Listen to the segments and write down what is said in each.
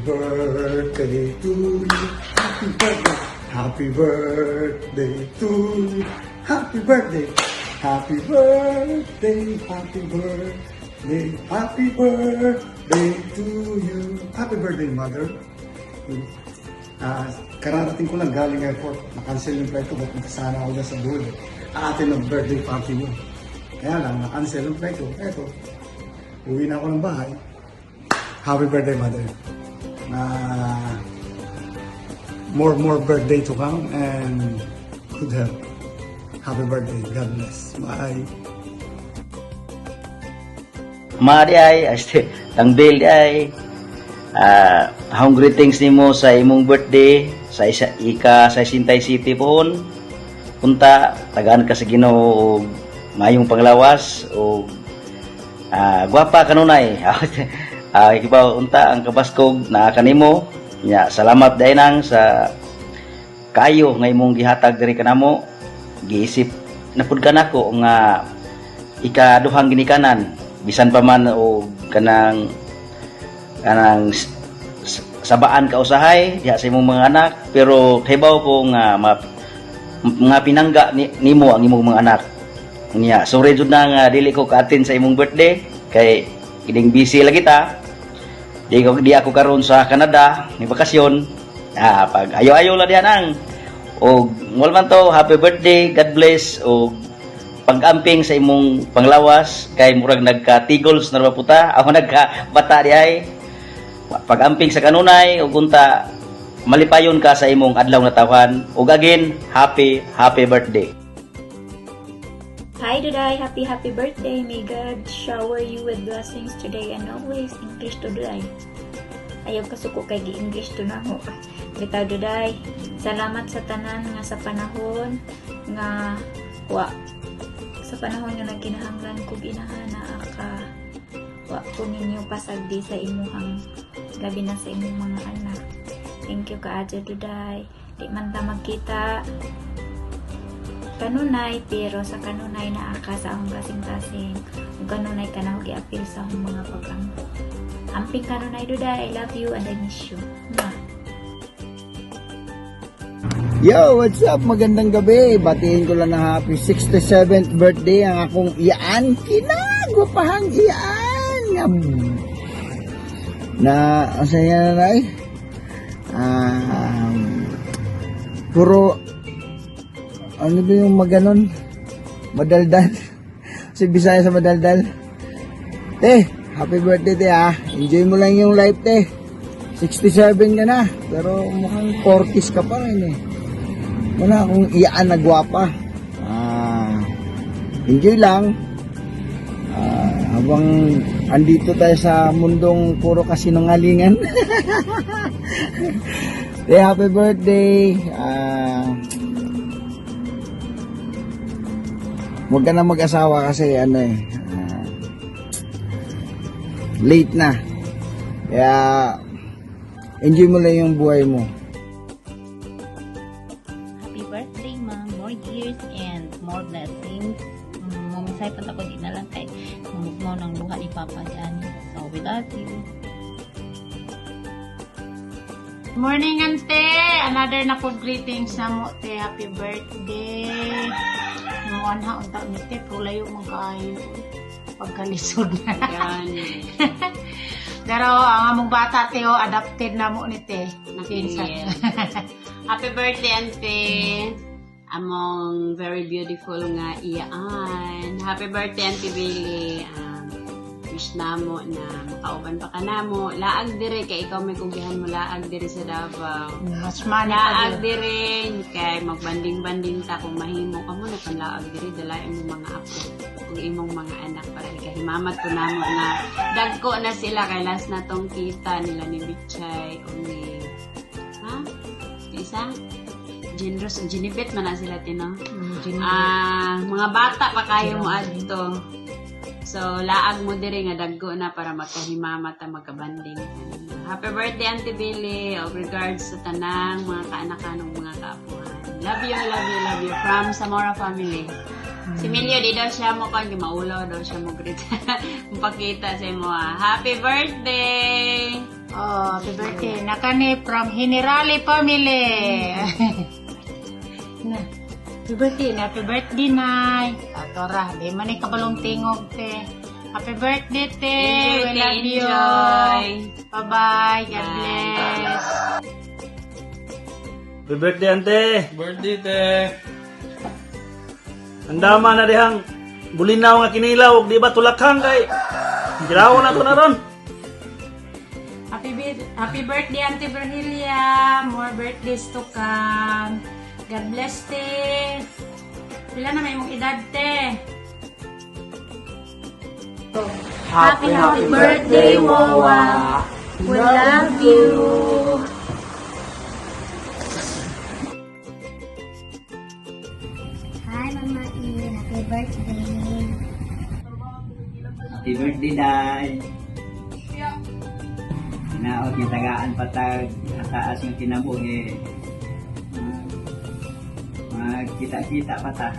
birthday to you. Happy birthday. Happy birthday to you. Happy birthday. Happy birthday. Happy birthday. Happy birthday to you. Happy birthday, mother. Ah, kararating ko lang galing airport. Na-cancel yung flight ko. Ba't nakasana ako dyan sa buhay. Aatin ng birthday party mo. Kaya lang, na-cancel yung flight ko. Eto, uwi na ako ng bahay. Happy birthday, mother. Na more, more birthday to come and good health. Happy birthday. God bless. Bye. Mari ay, este, tangbil ay, ah, hong greetings nimo sa imong birthday, sa isa, ika sa Sintay City pohon. Punta, tagaan ka sa Ginoo mayong panglawas o ah, gwapa kanunay. Ah, ikibaw unta ang kabaskog na kanimo. Nya, salamat dai nang sa kayo nga imong gihatag diri kanamo. Giisip na pud kanako nga ikaduhang ginikanan bisan pa man o kanang kanang sabaan ka usahay diha sa imong mga anak pero hibaw ko nga ma, mga pinangga ni, nimo ang imong mga anak niya sorry jud na nga dili ko ka-attend sa imong birthday kay kining busy lagi ta di di ako karon sa Canada ni bakasyon. Ah pag ayo-ayo la diha nang o ngol man to happy birthday God bless o pag-amping sa imong panglawas kay murag nagka-tigols na puta. Ako nagka bata di ay. Pag-amping sa kanunay ug unta malipayon ka sa imong adlaw na tawhan ug again happy happy birthday Hi Duday, happy happy birthday. May God shower you with blessings today and always. English to Duday. Ayaw kasuko kay gi-English to na ho. Bitaw Duday, salamat sa tanan nga sa panahon nga wa sa panahon nga nagkinahanglan ko ginahana ka wa ko ninyo pasagdi sa imuhang gabi na sa imong mga anak. Thank you kaaja Duday. Di man ta magkita kanunay pero sa kanunay na aka sa akong kasing-kasing ug kanunay ka na apil sa akong mga pagkang amping kanunay duda I love you and I miss you Mwah. Yo, what's up? Magandang gabi. Batiin ko lang ng happy 67th birthday ang akong iyaan. Kinagwapahang iyaan. Na, ang saya na na eh. Um, puro, ano ba yung maganon? Madaldal. si Bisaya sa madaldal. Te, happy birthday te ha. Enjoy mo lang yung life te. 67 ka na. Pero mukhang 40s ka pa rin eh wala akong iyaan na gwapa. Ah, enjoy lang. Ah, habang andito tayo sa mundong puro kasinungalingan. hey, happy birthday. Ah, huwag ka na mag-asawa kasi ano eh. ah, late na. Kaya enjoy mo lang yung buhay mo. Happy birthday, ma'am. More years and more blessings. Mumisay pa ako di na lang kay mo ng luha ni Papa dyan. So, we love you. Morning, ante. Another na po greetings na mo, te. Happy birthday. Na, unta ni te. Pulayo mong kaayo. Pagkalisod na. Yan. Pero ang among bata, te, oh, adapted na mo ni te. Yes. Happy birthday, ante. Among very beautiful nga iyaan. Happy birthday, Auntie Billy. Wish na mo na makauban pa ka na mo. Laag dire kay ikaw may kugihan mo laag dire sa Davao. Mas money Laag dire kay magbanding-banding ta kung mahimo ka mo na kung laag dire dalain mo mga apo kung imong mga anak para kay himamat ko namo na dagko na sila kay last na tong kita nila ni Bichay o ni ha? Isa? Generous, Ginibet man na sila tino. Ah, mga bata pa kayo mo adto. So, laag mo diri nga dagko na para magkahimamat ta magkabanding. Happy birthday Auntie Billy. Of regards sa tanang mga kaanak-anong mga kaapuhan. Love you, love you, love you from Zamora family. Si Milio, di daw siya mo kan, maulaw daw siya mo greet. Pakita sa mo. ah. Happy birthday! Oh, happy birthday. Nakani from Generali family. na. Happy birthday. na. Happy birthday, Nay. Atora, di man ni kabalong tingog, te. Happy birthday, te. We love you. enjoy. Bye-bye. God bless. Happy birthday, ante. Birthday, te. Andama na dihang bulinaw nga kinilaw, di ba tulakhang kay Girawo na to na ron. Happy, happy birthday, Auntie Berhilia. More birthdays to come. God bless, te. Pila na may mong edad, te. Happy, happy birthday, Wawa. We love you. Hi, Mama Ian. Happy birthday. Happy birthday, Day. Naot yung tagaan patag, ataas yung kinabuhi. Magkita-kita pa ta.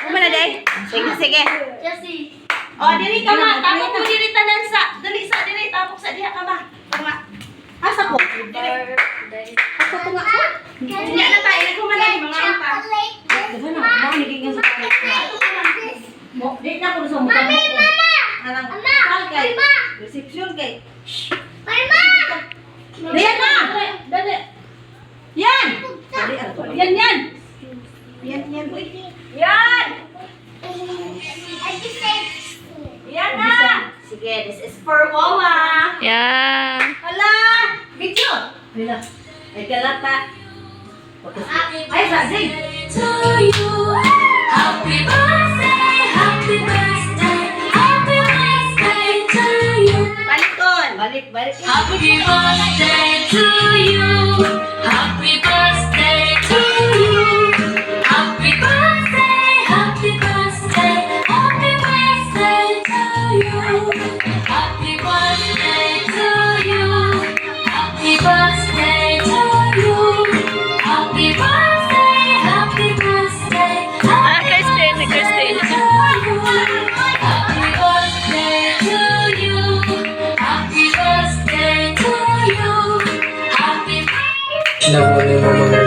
Kumana day? Sige, sige. Oh, dili ka ma. Tapos mo dili tanan sa. Dali sa dili. Tapos sa diha ka ba? Asa ko? Dili. Asa ko nga ko? Nya na tayo. Kumana day mga anta. Mo, di na ko sa mukha. Mami, mama. Anang sal kay. Reception kay. Mama. Diyan na. Dali. Yan. Dali ato. Yan yan. Yan yan. Yan. Yan na! Sige, this is for Mama. Yeah. Hala! Hala. Ay, kalata. Ay, sa Zing! Balikon! Balik, balik. Happy birthday to you! Nakuha ni Mama Melinda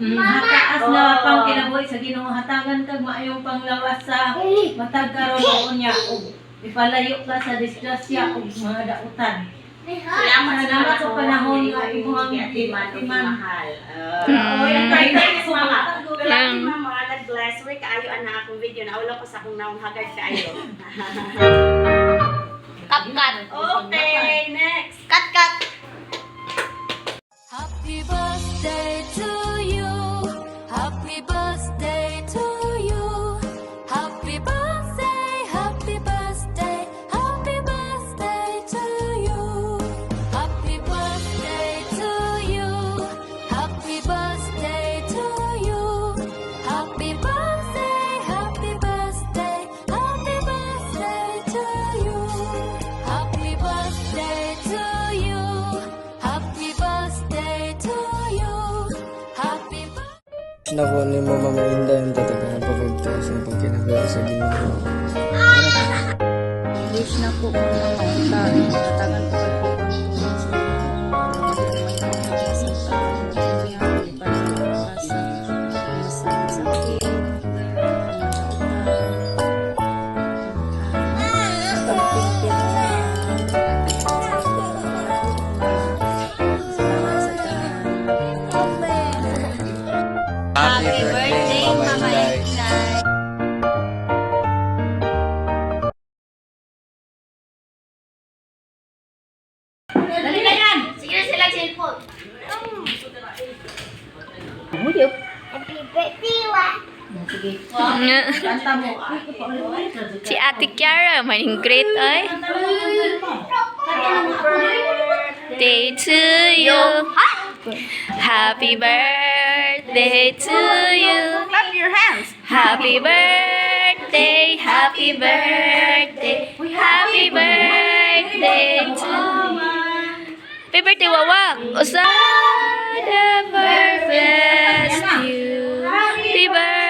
mm, hataas na pang kinabuhi sa Ginoo hatagan kag maayong panglawas sa matag karon o unya ug ipalayo ka sa disgrasya ug mga dautan. Salamat Salamat sa panahon nga imong Atiman, timan. mahal. Oo, yan kay Thanks, Mama. Lang. Mama, nag-bless. Work kaayo ana akong video. Naulaw ko sa akong naong hagad kaayo. kapkat Okay, next. Nakuha ni Mama Melinda yung dating ng pagkakasya ng ginagawa sa ginagawa. Wish na po. Tatangan ko kayo po cellphone. Ano? Happy birthday. Si Ate Kiara, maning great ay. Day to you. Happy birthday to you. Clap your hands. Happy birthday, happy birthday, happy birthday to you. Happy birthday, Wawak! Usa never bless you. Happy birthday!